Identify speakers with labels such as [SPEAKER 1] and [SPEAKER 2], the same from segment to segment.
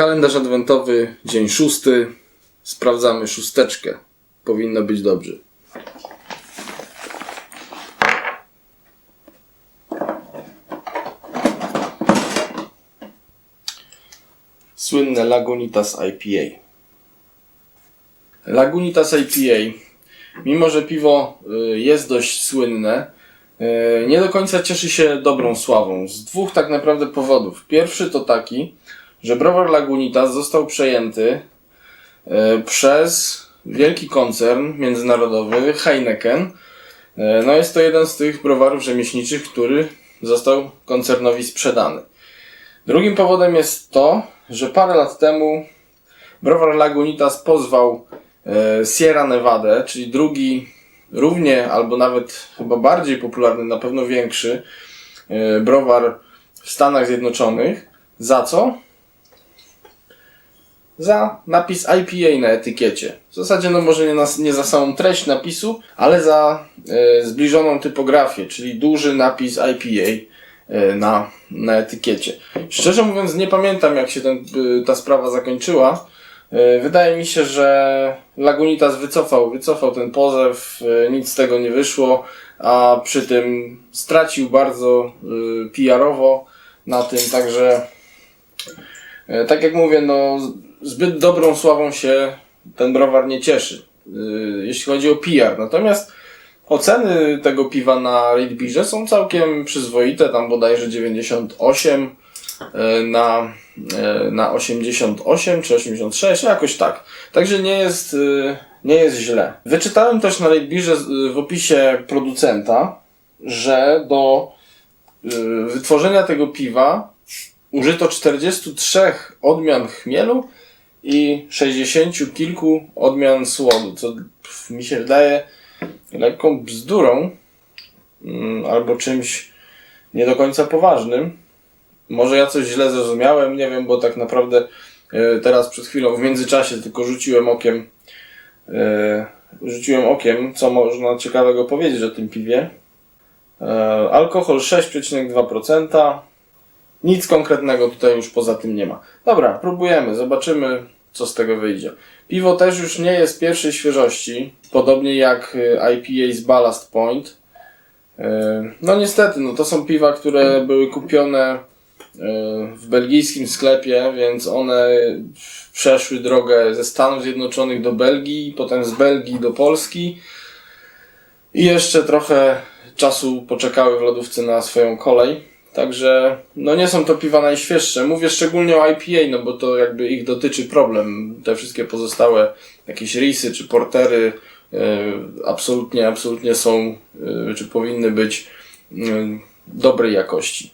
[SPEAKER 1] Kalendarz adwentowy, dzień szósty. Sprawdzamy szósteczkę. Powinno być dobrze. Słynne Lagunitas IPA. Lagunitas IPA, mimo że piwo y, jest dość słynne, y, nie do końca cieszy się dobrą sławą. Z dwóch tak naprawdę powodów. Pierwszy to taki, że browar Lagunitas został przejęty y, przez wielki koncern międzynarodowy Heineken. Y, No jest to jeden z tych browarów rzemieślniczych, który został koncernowi sprzedany. Drugim powodem jest to, że parę lat temu browar Lagunitas pozwał e, Sierra Nevada, czyli drugi, równie albo nawet chyba bardziej popularny, na pewno większy e, browar w Stanach Zjednoczonych. Za co? Za napis IPA na etykiecie. W zasadzie, no może nie, na, nie za samą treść napisu, ale za e, zbliżoną typografię, czyli duży napis IPA e, na, na etykiecie. Szczerze mówiąc, nie pamiętam, jak się ten, y, ta sprawa zakończyła. Y, Wydaje mi się, że Lagunitas wycofał, wycofał ten pozew, y, nic z tego nie wyszło, a przy tym stracił bardzo y, PR-owo na tym, także y, tak jak mówię, no zbyt dobrą sławą się ten browar nie cieszy, y, jeśli chodzi o PR. Natomiast Oceny tego piwa na Red Beerze są całkiem przyzwoite, tam bodajże 98 e, na, e, na 88 czy 86, jakoś tak. Także nie jest, nie jest źle. Wyczytałem też na Red Beerze w opisie producenta, że do wytworzenia tego piwa użyto 43 odmian chmielu i 60 kilku odmian słodu, co mi się wydaje lekką bzdurą mm, albo czymś nie do końca poważnym. Może ja coś źle zrozumiałem, nie wiem, bo tak naprawdę e, teraz przed chwilą w międzyczasie tylko rzuciłem okiem e, rzuciłem okiem, co można ciekawego powiedzieć o tym piwie. E, Alkohol 6,2%. Nic konkretnego tutaj już poza tym nie ma. Dobra, próbujemy, zobaczymy co z tego wyjdzie. Piwo też już nie jest pierwszej świeżości, podobnie jak y, IPA z Ballast Point. Y, No niestety, no to są piwa, które były kupione y, w belgijskim sklepie, więc one przeszły drogę ze Stanów Zjednoczonych do Belgii, potem z Belgii do Polski i jeszcze trochę czasu poczekały w lodówce na swoją kolej. Także no nie są to piwa najświeższe. Mówię szczególnie o IPA, no bo to jakby ich dotyczy problem. Te wszystkie pozostałe jakieś risy czy portery e, absolutnie, absolutnie są, e, czy powinny być e, dobrej jakości.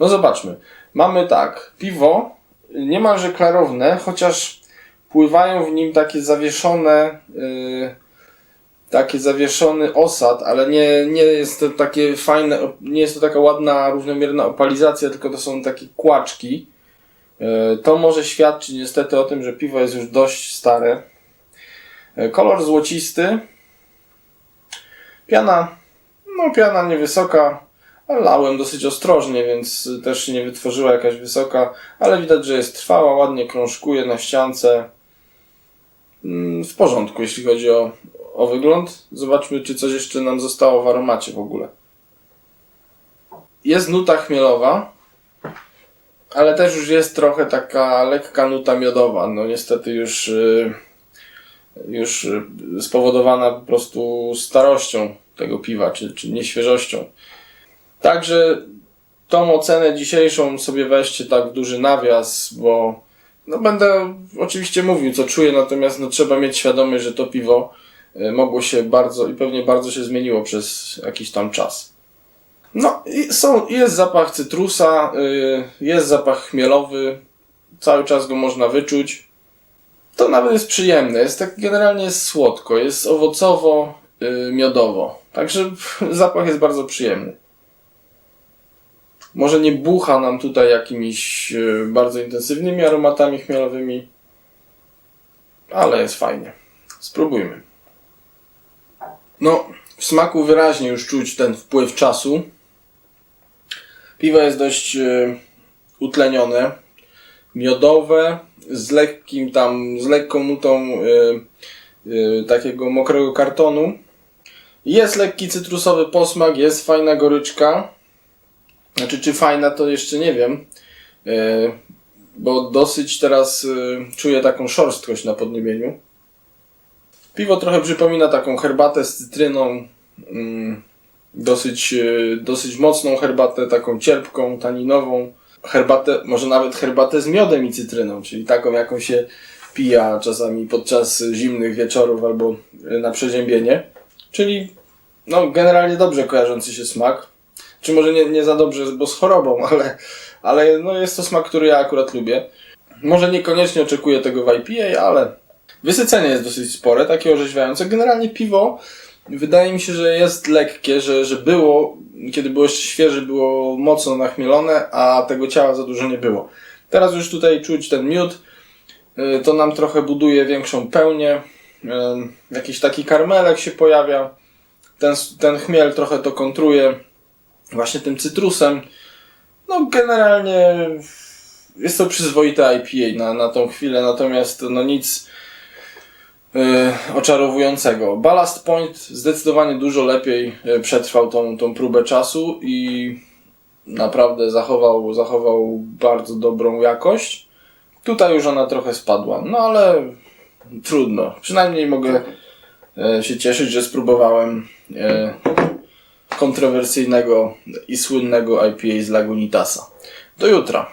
[SPEAKER 1] No zobaczmy. Mamy tak, piwo niemalże klarowne, chociaż pływają w nim takie zawieszone taki zawieszony osad, ale nie, nie jest to takie fajne, nie jest to taka ładna, równomierna opalizacja, tylko to są takie kłaczki. E, To może świadczyć niestety o tym, że piwo jest już dość stare. E, Kolor złocisty. Piana, no piana niewysoka, lałem dosyć ostrożnie, więc też się nie wytworzyła jakaś wysoka, ale widać, że jest trwała, ładnie krążkuje na ściance. Mm, W porządku, jeśli chodzi o, o wygląd. Zobaczmy, czy coś jeszcze nam zostało w aromacie w ogóle. Jest nuta chmielowa, ale też już jest trochę taka lekka nuta miodowa. No niestety już, y, już y, spowodowana po prostu starością tego piwa, czy, czy nieświeżością. Także tą ocenę dzisiejszą sobie weźcie tak w duży nawias, bo no będę oczywiście mówił, co czuję, natomiast no, trzeba mieć świadomość, że to piwo mogło się bardzo i pewnie bardzo się zmieniło przez jakiś tam czas. No, są, jest zapach cytrusa, y, jest zapach chmielowy, cały czas go można wyczuć. To nawet jest przyjemne, jest tak generalnie jest słodko, jest owocowo, y, miodowo. Także zapach jest bardzo przyjemny. Może nie bucha nam tutaj jakimiś bardzo intensywnymi aromatami chmielowymi, ale jest fajnie. Spróbujmy. No, w smaku wyraźnie już czuć ten wpływ czasu. Piwo jest dość y, utlenione. miodowe, z lekkim tam, z lekką nutą y, y, takiego mokrego kartonu. Jest lekki cytrusowy posmak, jest fajna goryczka. Znaczy, czy fajna, to jeszcze nie wiem. bo dosyć teraz czuję taką szorstkość na podniebieniu. Piwo trochę przypomina taką herbatę z cytryną. mm, Dosyć, y, dosyć mocną herbatę, taką cierpką, taninową. Herbatę, może nawet herbatę z miodem i cytryną, czyli taką, jaką się pija czasami podczas zimnych wieczorów albo y, na przeziębienie. Czyli no, generalnie dobrze kojarzący się smak. Czy może nie, nie za dobrze, bo z chorobą, ale, ale no jest to smak, który ja akurat lubię. Może niekoniecznie oczekuję tego w IPA, ale wysycenie jest dosyć spore, takie orzeźwiające. Generalnie piwo wydaje mi się, że jest lekkie, że, że było, kiedy było jeszcze świeże, było mocno nachmielone, a tego ciała za dużo nie było. Teraz już tutaj czuć ten miód, y, to nam trochę buduje większą pełnię, y, jakiś taki karmelek się pojawia, ten, ten chmiel trochę to kontruje właśnie tym cytrusem. No generalnie jest to przyzwoite IPA na, na tą chwilę, natomiast no nic oczarowującego. Ballast Point zdecydowanie dużo lepiej yy, przetrwał tą, tą próbę czasu i naprawdę zachował, zachował bardzo dobrą jakość. Tutaj już ona trochę spadła, no ale trudno. Przynajmniej mogę yy, się cieszyć, że spróbowałem kontrowersyjnego i słynnego IPA z Lagunitasa. Do jutra.